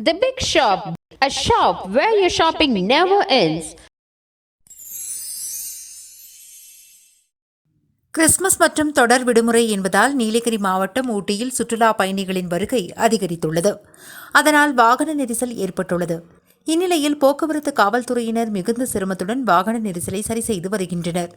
The Big Shop, a shop where your shopping never ends. Christmas மற்றும் தொடர் விடுமுறை என்பதால் நீலகிரி மாவட்டம் ஊட்டியில் சுற்றுலா பயணிகளின் வருகை அதிகரித்துள்ளது அதனால் வாகன நெரிசல் ஏற்பட்டுள்ளது இந்நிலையில் போக்குவரத்து காவல்துறையினர் மிகுந்த சிரமத்துடன் வாகன நெரிசலை சரி செய்து வருகின்றனர்.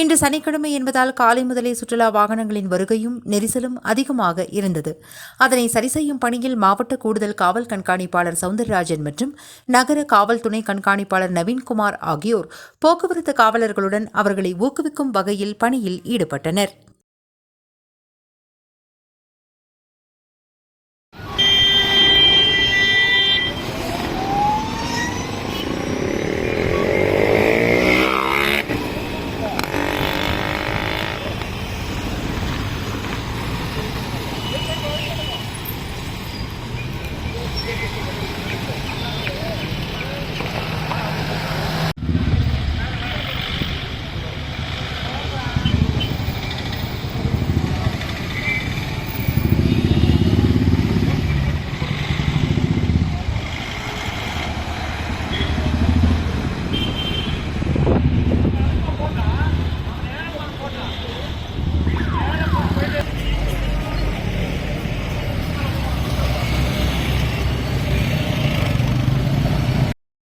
இன்று சனிக்கிழமை என்பதால் காலை முதலே சுற்றுலா வாகனங்களின் வருகையும் நெரிசலும் அதிகமாக இருந்தது. அதனை சரி செய்யும் பணியில் மாவட்ட கூடுதல் காவல் கண்காணிப்பாளர் சவுந்தரராஜன் மற்றும் நகர காவல் துணை கண்காணிப்பாளர் நவீன்குமார் ஆகியோர் போக்குவரத்து காவலர்களுடன் அவர்களை ஊக்குவிக்கும் வகையில் பணியில் ஈடுபட்டனர்.